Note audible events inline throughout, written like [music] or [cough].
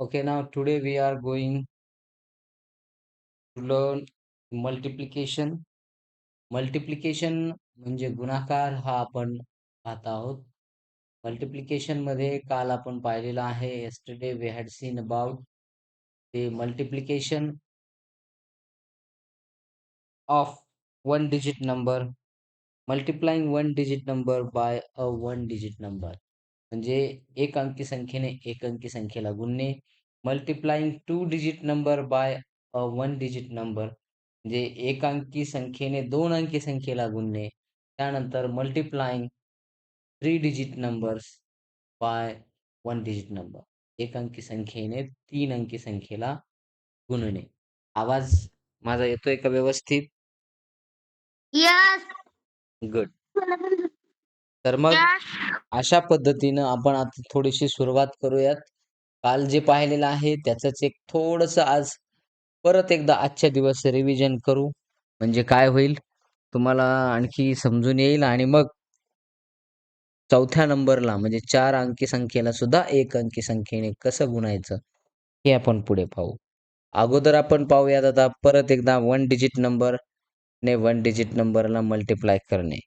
Okay, now today we are going to learn multiplication. Multiplication म्हणजे गुणाकार हा आपण पाहत आहोत मल्टिप्लिकेशनमध्ये काल आपण पाहिलेला आहे yesterday we had seen about ते multiplication of one digit number multiplying one digit number by a one digit number म्हणजे एक अंकी संख्येने एक अंकी संख्येला गुणणे multiplying two digit number by a one digit number म्हणजे एक अंकी संख्येने दोन अंकी संख्येला गुणणे त्यानंतर multiplying three digit numbers by one digit number एक अंकी संख्येने तीन अंकी संख्येला गुणणे. आवाज माझा येतोय का व्यवस्थित. गुड तर मग अशा पद्धतीनं आपण आता थोडीशी सुरुवात करूयात. काल जे पाहिलेलं आहे त्याचंच एक थोडस आज परत एकदा आजच्या दिवस रिव्हिजन करू. म्हणजे काय होईल? तुम्हाला आणखी समजून येईल आणि मग चौथ्या नंबरला म्हणजे चार अंकी संख्येला सुद्धा एक अंकी संख्येने कसं गुणायचं हे आपण पुढे पाहू. अगोदर आपण पाहूयात आता परत एकदा वन डिजिट नंबर ने वन डिजिट नंबरला मल्टिप्लाय करणे.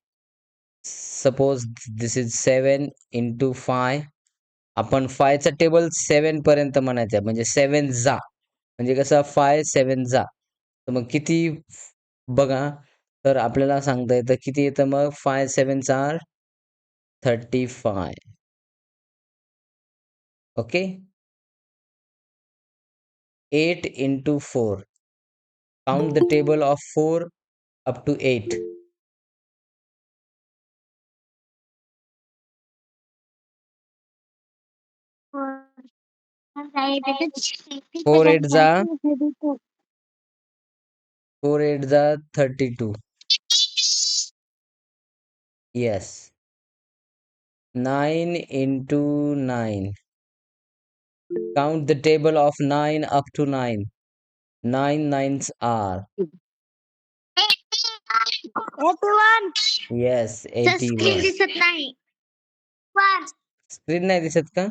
Suppose this is seven into five आपण फायचा टेबल सेवन पर्यंत म्हणायचं म्हणजे सेवन जा. म्हणजे कसं? फाय सेवन जा. तर मग किती बघा. तर आपल्याला सांगता येतं किती येतं मग? फाय सेवन चार thirty five okay eight into four count the table of four up to eight four eight जा. फोर एट जा thirty two yes nine into nine count the table of 9 up to 9 9 nines are. Everyone. yes screen 81 दिसत नाही वर screen नाही दिसत का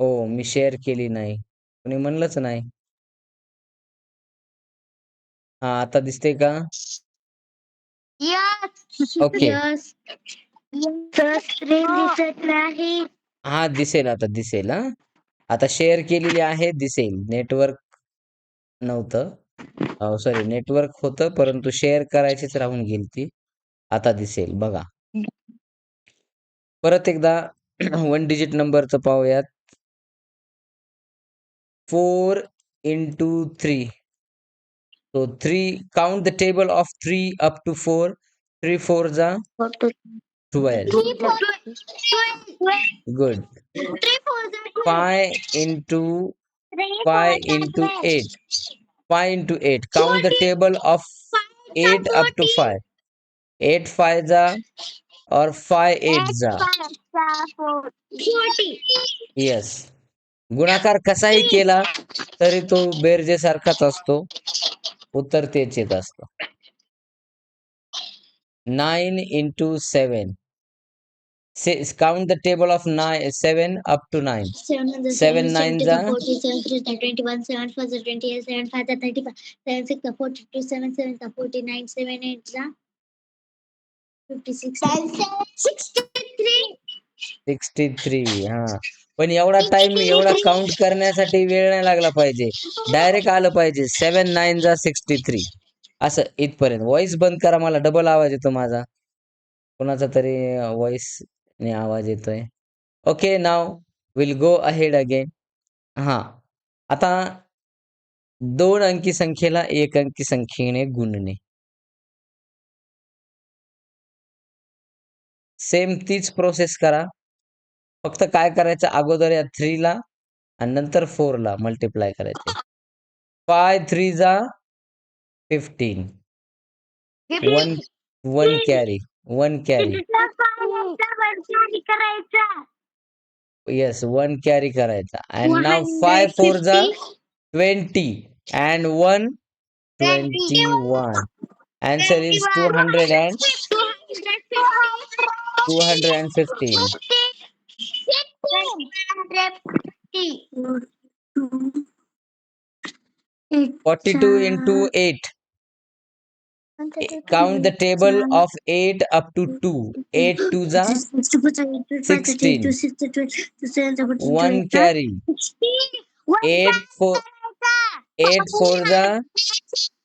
हो मी share केली नाही. कोणी म्हणलंच नाही. हा आता दिसते का? Yes Okay. यस स्क्रीन दिसत नाही. हा दिसेल आता दिसेल हा. आता शेअर केलेली आहे दिसेल. नेटवर्क नव्हतं. सॉरी नेटवर्क होतं परंतु शेअर करायचीच राहून गेली ती. आता दिसेल बघा. परत एकदा वन डिजिट नंबरचं पाहूयात. 4 into 3. So 3, count the table of 3 up to 4. 3 4 is 12. Good. 5 into 5 into 8. 5 into 8. Count the table of 8 up to 5. 8 5 is or 5 8 is 40. Yes. गुणाकार कसाही केला तरी तो बेरजे सारखाच असतो. उत्तर तेच येत असत nine into seven count the table of nine seven up to nine seven nine जा सिक्स्टी थ्री हा। पण एवढा टाइम एवढा काउंट करण्यासाठी वेळ नाही लागला पाहिजे. डायरेक्ट आलं पाहिजे. सेवन नाईन जा सिक्स्टी थ्री असं इथपर्यंत. व्हॉइस बंद करा मला. डबल आवाज येतो माझा. कोणाचा तरी व्हॉइस ने आवाज येतोय. Okay now will go ahead again हा. आता दोन अंकी संख्येला एक अंकी संख्येने गुणणे. सेम तीच प्रोसेस करा. फक्त काय करायचं? अगोदर या थ्रीला आणि नंतर फोरला मल्टिप्लाय करायचे. फाय थ्री जा fifteen one one carry one carry yes one carry करायचा. अँड नाव फाय फोर जा twenty and one twenty one answer is two hundred and two hundred and fifteen 42 into 8 count the table of 8 up to 2 8 to the 16 1 carry. 8 for 8 for the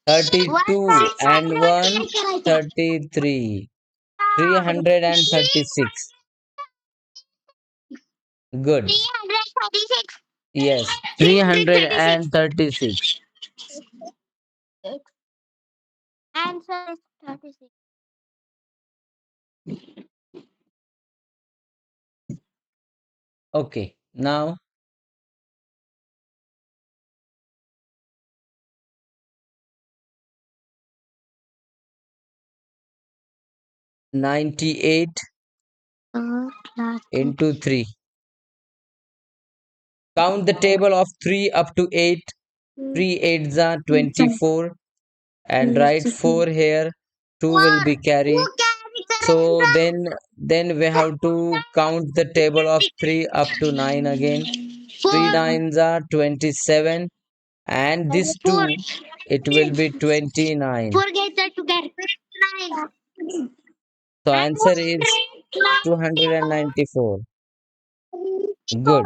32 and 1 33 336 good 336. yes 336 Answer is 36. okay now Ninety-eight Uh, into three. Count the table of three up to eight. Three eights are twenty-four, and write four here. Two will be carry. So then, then we have to count the table of three up to nine again. Three nines are twenty-seven, and this two, it will be twenty-nine. Four get that together. Nine. So answer is two hundred and ninety-four. Good.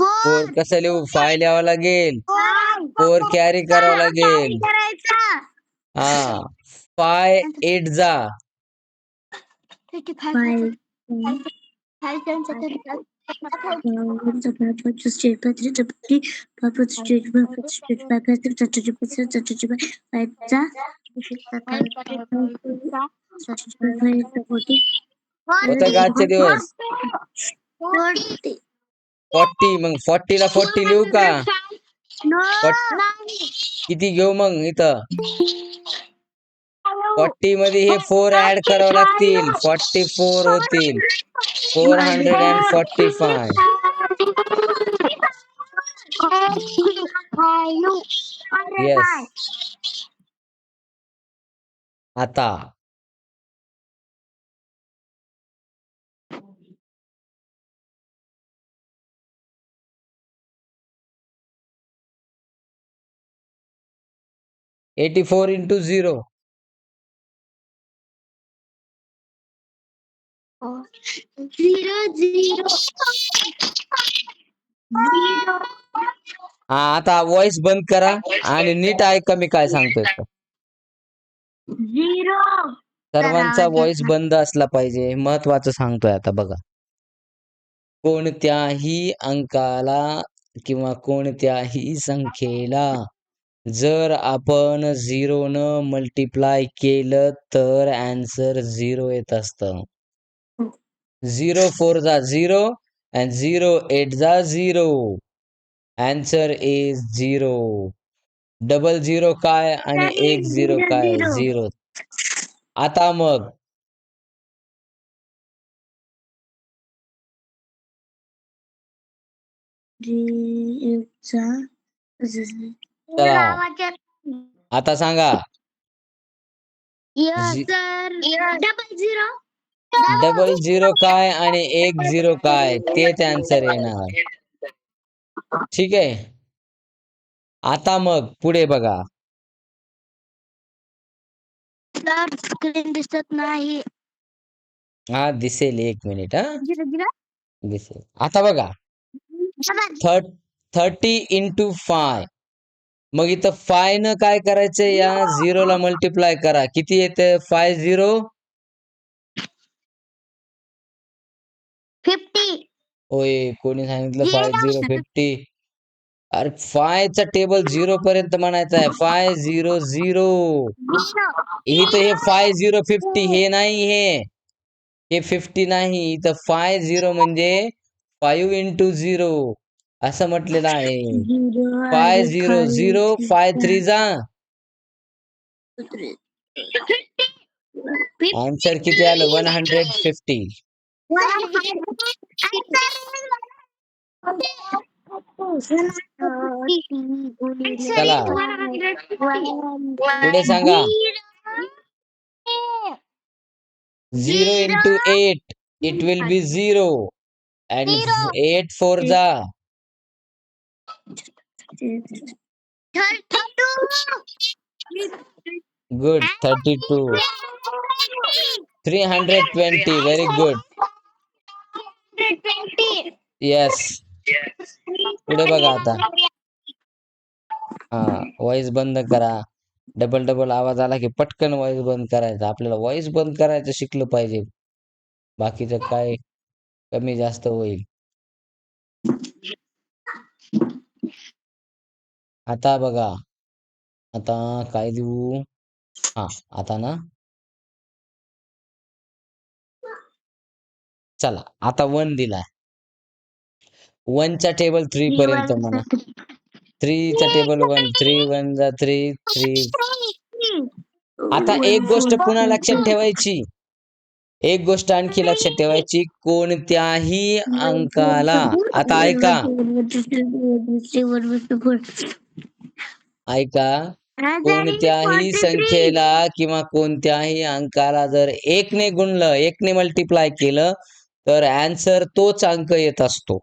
Four कसं लिहू five लिहावं लागेल. Four carry करावं लागेल. हा. Five eight जा. होतं का आजचे दिवस? फोर्टी मग फोर्टी ला फोर्टी लिहू का? किती घेऊ मग इथं? फोर्टी मध्ये हे फोर ऍड करावं लागतील. फोर्टी फोर होतील. Four hundred and forty five yes आता. Eighty four into zero. हा आता व्हॉइस बंद करा आणि नीट ऐका मी काय सांगतोय. सर्वांचा व्हॉइस बंद असला पाहिजे महत्वाचं सांगतोय आता बघा कोणत्याही अंकाला किंवा कोणत्याही संख्येला जर आपण झिरो न मल्टिप्लाय केलं तर अँसर झिरो येत असतं. झिरो फोर जा झिरो अँड झिरो एट जा zero. Answer is zero. Double zero काय आणि एक झिरो काय. झिरो. आता मग. चला आता सांगा. डबल झिरो डबल झिरो काय आणि एक झिरो काय? तेच आन्सर येणार. ठीक आहे? आता मग पुढे बघा. स्क्रीन दिसत नाही. हा दिसेल एक मिनिट हा. दिसेल. आता बघा. थर्ट थर्टी इंटू फाय मग इथं फाय न काय करायचं या झिरोला मल्टिप्लाय करा. किती येते? फाय झिरो फिफ्टी होय कोणी सांगितलं फाय झिरो फिफ्टी अरे फायचा टेबल झिरो पर्यंत म्हणायचा आहे. फाय झिरो झिरो इथं हे फाय झिरो फिफ्टी हे नाही हे. हे फिफ्टी नाही. इथं फाय झिरो म्हणजे फाईव्ह इंटू झिरो असं म्हटलेलं आहे. Five zero zero five three जा. आन्सर किती आलं? वन हंड्रेड फिफ्टी चला. पुढे सांगा. Zero into eight it will be zero and. Eight four जा. Good thirty two three hundred twenty very good yes पुढे बघा आता. हा व्हॉइस बंद करा. डबल डबल आवाज आला की पटकन व्हॉइस बंद करायचा. आपल्याला व्हॉइस बंद करायचं शिकलं पाहिजे. बाकीचं काय कमी जास्त होईल. आता बघा. आता काय देऊ हा आता ना? चला आता वन दिलाय. वनचा टेबल थ्री पर्यंत म्हणा. थ्रीचा टेबल वन थ्री वन जा थ्री थ्री आता एक गोष्ट पुन्हा लक्षात ठेवायची. एक गोष्ट आणखी लक्षात ठेवायची कोणत्याही अंकाला. आता ऐका. ऐका कोणत्याही संख्येला किंवा कोणत्याही अंकाला जर एकने गुणलं एकने मल्टिप्लाय केलं तर अँसर तोच अंक येत असतो.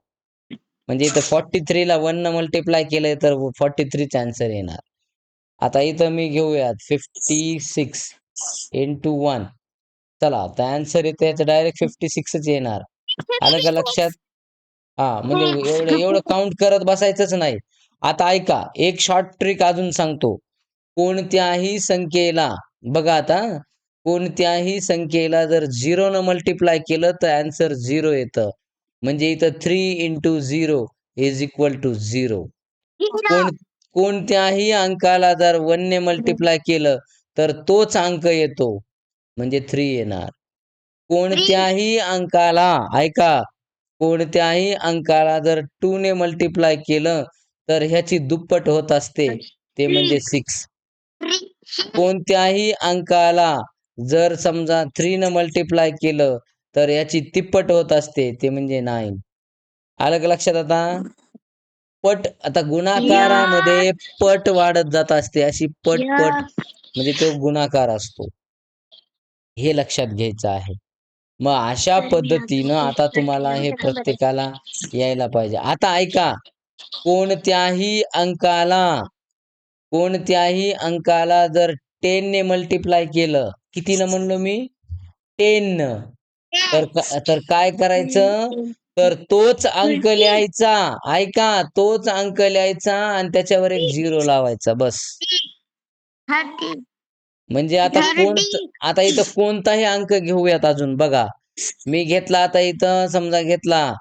म्हणजे इथं फॉर्टी थ्रीला वन न मल्टिप्लाय केलंय तर फॉर्टी थ्रीच अँसर येणार. आता इथं मी घेऊयात फिफ्टी सिक्स इंटू वन चला तर अँसर येतं याचं डायरेक्ट फिफ्टी सिक्सच येणार. आलं का लक्षात? हा म्हणजे एवढं एवढं काउंट करत बसायचंच नाही. आता ऐका एक शॉर्ट ट्रिक अजून सांगतो. कोणत्याही संख्येला बघा आता कोणत्याही संख्येला जर झिरो न मल्टिप्लाय केलं तर अँसर झिरो येतं. म्हणजे इथं three into zero is equal to zero कोण कोणत्याही अंकाला जर वन ने मल्टिप्लाय केलं तर तोच अंक येतो. म्हणजे थ्री येणार. कोणत्याही अंकाला ऐका कोणत्याही अंकाला जर टू ने मल्टिप्लाय केलं तर ह्याची दुप्पट होत असते. ते म्हणजे सिक्स कोणत्याही अंकाला जर समजा थ्री न मल्टिप्लाय केलं तर याची तिप्पट होत असते. ते म्हणजे नाईन आलं का लक्षात आता? पट आता गुणाकारामध्ये पट वाढत जात असते. अशी पट पट म्हणजे तो गुणाकार असतो. हे लक्षात घ्यायचं आहे. मग अशा पद्धतीनं आता तुम्हाला हे प्रत्येकाला यायला पाहिजे. आता ऐका कोणत्याही अंकाला कोणत्याही अंकाला जर टेन ने मल्टिप्लाय केलं कितीनं म्हणलो मी? टेन न तर तर काय करायचं? तर तोच अंक लिहायचा. ऐका तोच अंक लिहायचा आणि त्याच्यावर एक झिरो लावायचा बस. म्हणजे आता कोण आता इथं कोणताही अंक घेऊयात अजून बघा. मी घेतला आता इथं समजा घेतला.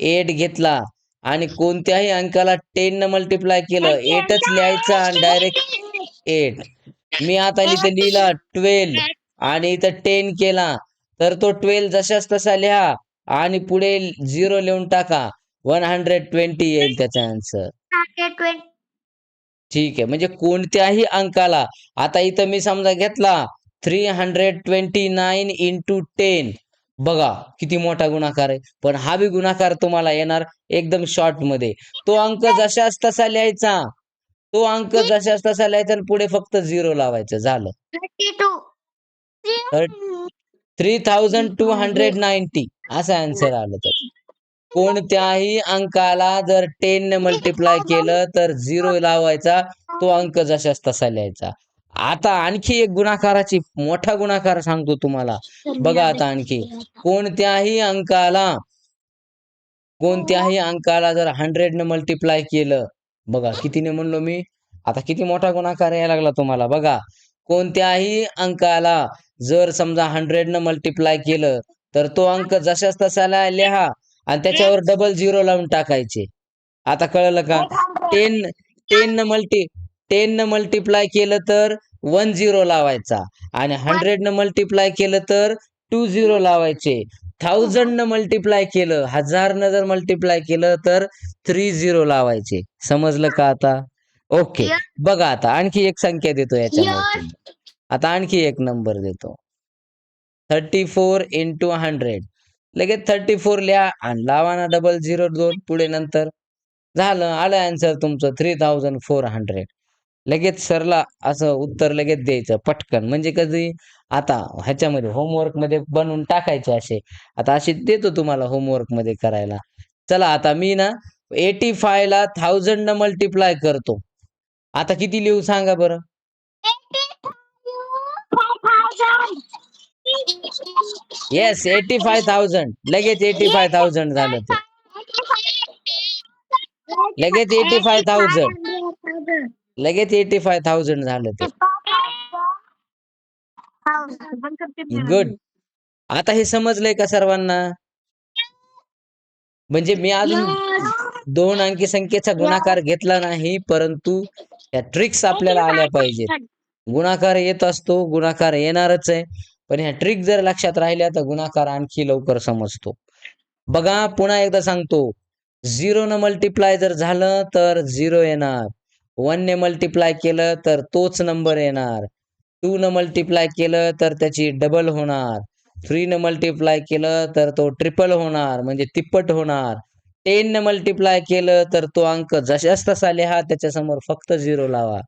एट घेतला. आणि कोणत्याही अंकाला टेन न मल्टिप्लाय केलं एटच लिहायचा आणि डायरेक्ट एट मी आता इथं लिहिला ट्वेल्व आणि इथं टेन केला. तर तो ट्वेल्व जशाच तसा लिहा आणि पुढे झिरो लिहून टाका. वन हंड्रेड ट्वेंटी येईल त्याचा आन्सर ठीक आहे. म्हणजे कोणत्याही अंकाला. आता इथं मी समजा घेतला three hundred twenty nine into ten बघा किती मोठा गुणाकार आहे. पण हा बी गुणाकार तुम्हाला येणार एकदम शॉर्टमध्ये. तो अंक जशाच तसा लिहायचा. तो अंक जशाच तसा लिहायचा आणि पुढे फक्त झिरो लावायचं. झालं. Three thousand two hundred ninety असं आन्सर आलं त्याचं कोणत्याही अंकाला जर टेन ने मल्टिप्लाय केलं तर झिरो लावायचा. तो अंक जशाच तसा लिहायचा. आता आणखी एक गुणाकाराची मोठा गुणाकार सांगतो तुम्हाला. बघा आता आणखी. कोणत्याही अंकाला कोणत्याही अंकाला जर हंड्रेड न मल्टिप्लाय केलं बघा कितीने म्हणलो मी? आता किती मोठा गुणाकार यायला लागला तुम्हाला? बघा. कोणत्याही अंकाला जर समजा हंड्रेड न मल्टिप्लाय केलं तर तो अंक जशाच तसा ला- लिहा आणि त्याच्यावर डबल झिरो लावून टाकायचे. आता कळलं का? टेन टेन न मल्टी टेन न मल्टिप्लाय केलं तर वन झिरो लावायचा. आणि हंड्रेड न मल्टिप्लाय केलं तर टू झिरो लावायचे. थाउजंड न मल्टिप्लाय केलं हजार न जर मल्टिप्लाय केलं तर थ्री झिरो लावायचे. समजलं का आता? ओके बघा आता आणखी एक संख्या देतो याच्यामध्ये. आता आणखी एक नंबर देतो. थर्टी फोर इंटू हंड्रेड लगेच थर्टी फोर लिहा आणि लावा ना डबल झिरो दोन पुढे नंतर. झालं आलं आन्सर तुमचं. थ्री थाउजंड फोर हंड्रेड लगेच सरला असं उत्तर लगेच द्यायचं पटकन. म्हणजे कधी? आता ह्याच्यामध्ये होमवर्कमध्ये बनवून टाकायचे असे. आता असे देतो तुम्हाला होमवर्कमध्ये करायला. चला आता मी ना एटी फाय ला थाउजंड न मल्टिप्लाय करतो. आता किती लिहू सांगा बरं? येस एटी फाय थाउजंड लगेच एटी फाय थाउजंड झालं ते. लगेच 85,000. लगेच एटी फाय थाउजंड झालं ते. गुड आता हे समजलंय का सर्वांना? म्हणजे मी अजून दोन अंकी संख्येचा गुणाकार घेतला नाही परंतु या ट्रिक्स आपल्याला आल्या पाहिजेत. गुणाकार येत असतो गुणाकार येणारच आहे. पण ह्या ट्रिक जर लक्षात राहिल्या तर गुणाकार आणखी लवकर समजतो. बघा पुन्हा एकदा सांगतो. झिरो न मल्टिप्लाय जर झालं तर झिरो येणार. वन ने मल्टिप्लाय केलं तर तोच नंबर येणार. टू न मल्टिप्लाय केलं तर त्याची डबल होणार. थ्री न मल्टिप्लाय केलं तर तो ट्रिपल होणार म्हणजे तिप्पट होणार. टेन न मल्टिप्लाय केलं तर तो अंक जशाच तसा लिहा त्याच्यासमोर फक्त झिरो लावा.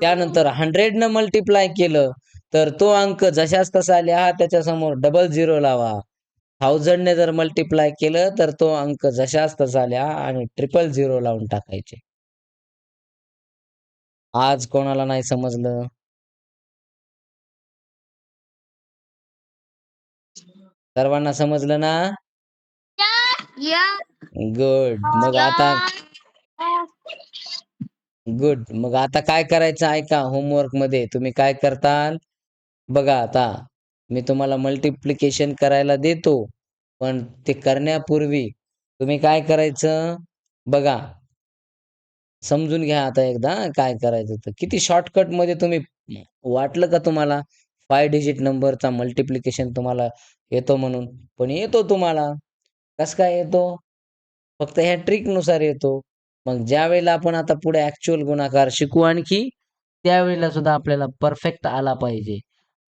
त्यानंतर हंड्रेड न मल्टिप्लाय केलं तर तो अंक जशाच तसा लिहा त्याच्यासमोर डबल झिरो लावा. थाउजंड ने जर मल्टिप्लाय केलं तर तो अंक जशाच तसा लिहा आणि ट्रिपल झिरो लावून टाकायचे. आज कोणाला नाही समजलं? सर्वांना समजलं ना? गुड मग आता गुड मग आता काय करायचं? ऐका होमवर्कमध्ये. तुम्ही काय करताल? बघा आता मी तुम्हाला मल्टिप्लिकेशन करायला देतो पण ते करण्यापूर्वी तुम्ही काय करायचं? बघा समजून घ्या आता एकदा काय करायचं तर. किती शॉर्टकटमध्ये तुम्ही वाटलं का तुम्हाला? फाय डिजिट नंबरचा मल्टिप्लिकेशन तुम्हाला येतो म्हणून. पण येतो तुम्हाला. कसं काय येतो? फक्त ह्या ट्रिकनुसार येतो. मग ज्या वेळेला आपण आता पुढे ऍक्च्युअल गुणाकार शिकू आणखी त्यावेळेला सुद्धा आपल्याला परफेक्ट आला पाहिजे.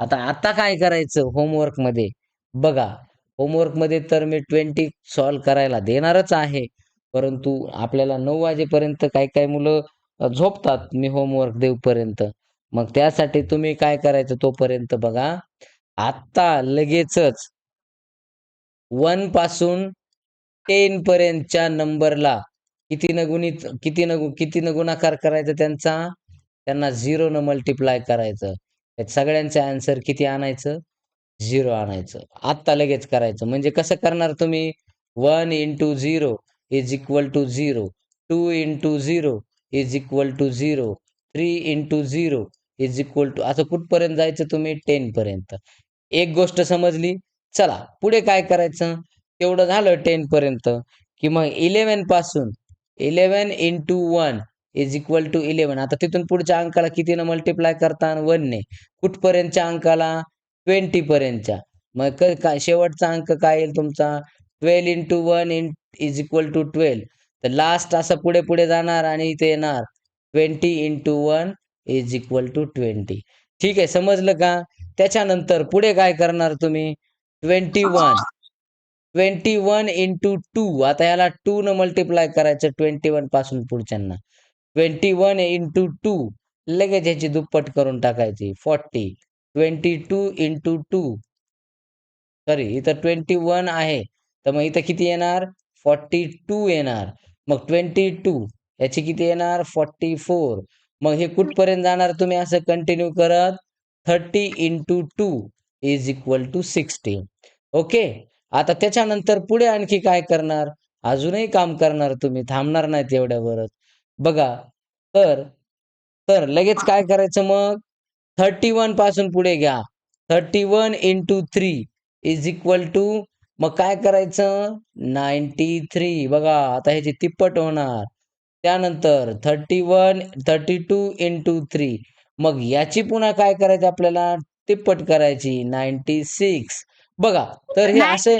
आता आता काय करायचं होमवर्कमध्ये? बघा होमवर्कमध्ये तर मी ट्वेंटी सॉल्व करायला देणारच आहे. परंतु आपल्याला नऊ वाजेपर्यंत काही काही मुलं झोपतात मी होमवर्क देऊपर्यंत. मग त्यासाठी तुम्ही काय करायचं तोपर्यंत बघा आत्ता लगेचच वनपासून टेन पर्यंतच्या नंबरला किती न गुणित किती न किती न गुणाकार करायचा त्यांचा? त्यांना झिरो न मल्टिप्लाय करायचं. सगळ्यांचं आन्सर किती आणायचं? झिरो आणायचं. आत्ता लगेच करायचं. म्हणजे कसं करणार तुम्ही? One into zero. Is equal to zero two into zero is equal to zero three into zero is equal to असं कुठपर्यंत जायचं तुम्ही? टेन पर्यंत. एक गोष्ट समजली? चला पुढे काय करायचं? तेवढं झालं टेन पर्यंत. की मग इलेव्हनपासून eleven into one is equal to eleven आता तिथून पुढच्या अंकाला कितीनं मल्टिप्लाय करता वनने कुठपर्यंतच्या अंकाला? ट्वेंटी पर्यंतच्या. मग क- शेवटचा अंक काय येईल तुमचा? Twelve into one in is equal to twelve तर लास्ट असं पुढे पुढे जाणार आणि इथे येणार. Twenty into one is equal to twenty ठीक आहे समजलं का? त्याच्यानंतर पुढे काय करणार तुम्ही? Twenty one twenty one into two आता याला टू न मल्टिप्लाय करायचं ट्वेंटी वनपासून पुढच्यांना. ट्वेंटी वन इंटू टू लगेच ह्याची दुप्पट करून टाकायची. Forty twenty two into two sorry इथं ट्वेंटी वन आहे. तर मग इथं किती येणार? फॉर्टी टू येणार. मग ट्वेंटी टू याची किती येणार? फॉर्टी फोर मग हे कुठपर्यंत जाणार तुम्ही असं कंटिन्यू करत? Thirty into two is equal to sixty okay आता त्याच्यानंतर पुढे आणखी काय करणार? अजूनही काम करणार तुम्ही. थांबणार नाहीत एवढ्यावरच. बघा. तर तर लगेच काय करायचं मग? थर्टी वनपासून पुढे घ्या. Thirty one into three is equal to मग काय करायचं? नाईन्टी थ्री बघा आता ह्याची तिप्पट होणार. त्यानंतर thirty one thirty two into three मग याची पुन्हा काय करायचं आपल्याला? तिप्पट करायची. नाईन्टी सिक्स बघा तर हे असे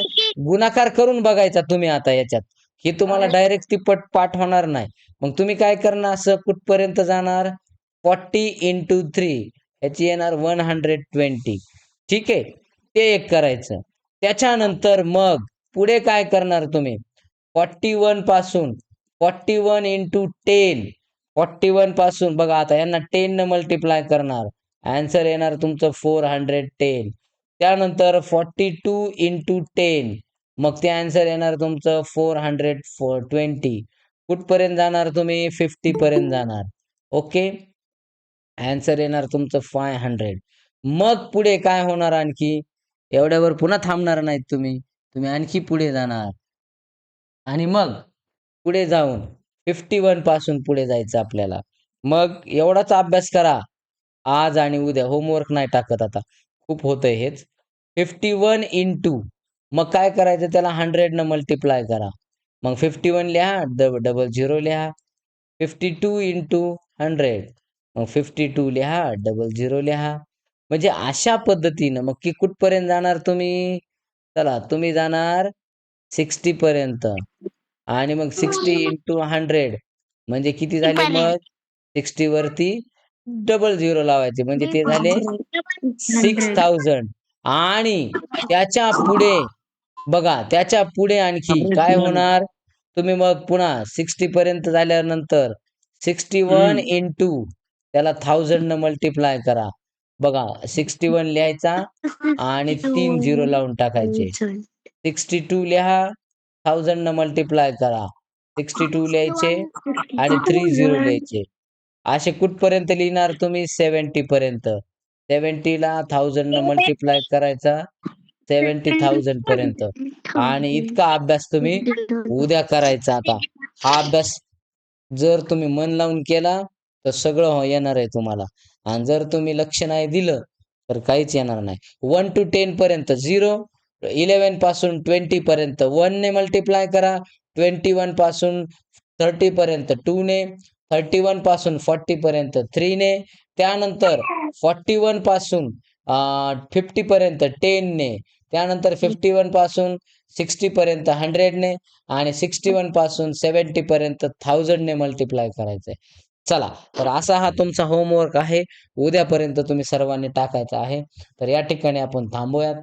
गुणाकार करून बघायचा तुम्ही आता याच्यात हे तुम्हाला डायरेक्ट तिप्पट पाठ होणार नाही. मग तुम्ही काय करणार? असं कुठपर्यंत जाणार? फॉर्टी इंटू थ्री ह्याची येणार वन हंड्रेड ट्वेंटी ठीक आहे? ते एक करायचं. त्याच्यानंतर मग पुढे काय करणार तुम्ही? Forty वनपासून forty one into ten forty वनपासून बघा आता यांना टेन न मल्टिप्लाय करणार. आन्सर येणार तुमचं फोर हंड्रेड टेन त्यानंतर फॉर्टी टू इंटू टेन मग ते आन्सर येणार तुमचं फोर हंड्रेड फोर ट्वेंटी कुठपर्यंत जाणार तुम्ही? फिफ्टी पर्यंत जाणार. ओके आन्सर येणार तुमचं फाय हंड्रेड मग पुढे काय होणार आणखी? एवढ्यावर पुन्हा थांबणार नाहीत तुम्ही. तुम्ही आणखी पुढे जाणार. आणि मग पुढे जाऊन फिफ्टी वनपासून पुढे जायचं आपल्याला. मग एवढाच अभ्यास करा. आज आणि उद्या. होमवर्क नाही टाकत आता. खूप होतंय हेच. फिफ्टी वन इंटू मग काय करायचं त्याला? हंड्रेडनं मल्टिप्लाय करा. मग फिफ्टी वन लिहा. डब डबल झिरो लिहा. फिफ्टी टू इंटू हंड्रेड मग फिफ्टी टू लिहा. डबल झिरो लिहा. म्हणजे अशा पद्धतीनं मग की कुठपर्यंत जाणार तुम्ही? चला तुम्ही जाणार सिक्स्टी पर्यंत. आणि मग सिक्स्टी इंटू हंड्रेड म्हणजे किती झाले मग? सिक्स्टी वरती डबल झिरो लावायचे. म्हणजे ते झाले सिक्स थाउजंड आणि त्याच्या पुढे बघा त्याच्या पुढे आणखी काय होणार? तुम्ही मग पुन्हा सिक्स्टी पर्यंत झाल्यानंतर सिक्स्टी वन इंटू त्याला थाउजंड न मल्टिप्लाय करा. बघा सिक्स्टी वन लिहायचा आणि [laughs] तीन झिरो लावून टाकायचे. सिक्स्टी टू लिहा थाउजंड न मल्टिप्लाय करा. सिक्स्टी टू [laughs] लिहायचे आणि [laughs] थ्री झिरो लिहायचे. असे कुठपर्यंत लिहिणार तुम्ही? सेव्हन्टी पर्यंत. सेव्हन्टीला थाउजंड न मल्टिप्लाय करायचा. सेव्हन्टी थाउजंड पर्यंत. आणि इतका अभ्यास तुम्ही उद्या करायचा आता. हा अभ्यास जर तुम्ही मन लावून केला तर सगळं हो- येणार आहे तुम्हाला. आणि जर तुम्ही लक्ष नाही दिलं तर काहीच येणार नाही. वन टू टेन पर्यंत झिरो इलेव्हनपासून ट्वेंटी पर्यंत वन ने मल्टिप्लाय करा ट्वेंटी वनपासून थर्टी पर्यंत टू ने थर्टी वनपासून फोर्टी पर्यंत थ्री ने त्यानंतर फोर्टी वनपासून फिफ्टी पर्यंत टेन ने त्यानंतर फिफ्टी वनपासून सिक्स्टी पर्यंत हंड्रेड ने आणि सिक्स्टी वनपासून सेव्हन्टी पर्यंत थाउजंड ने मल्टिप्लाय करायचंय. चला तर असा हा तुमचा होमवर्क आहे. उद्यापर्यंत तुम्ही सर्वांनी टाकायचा आहे. तर या ठिकाणी आपण थांबूयात.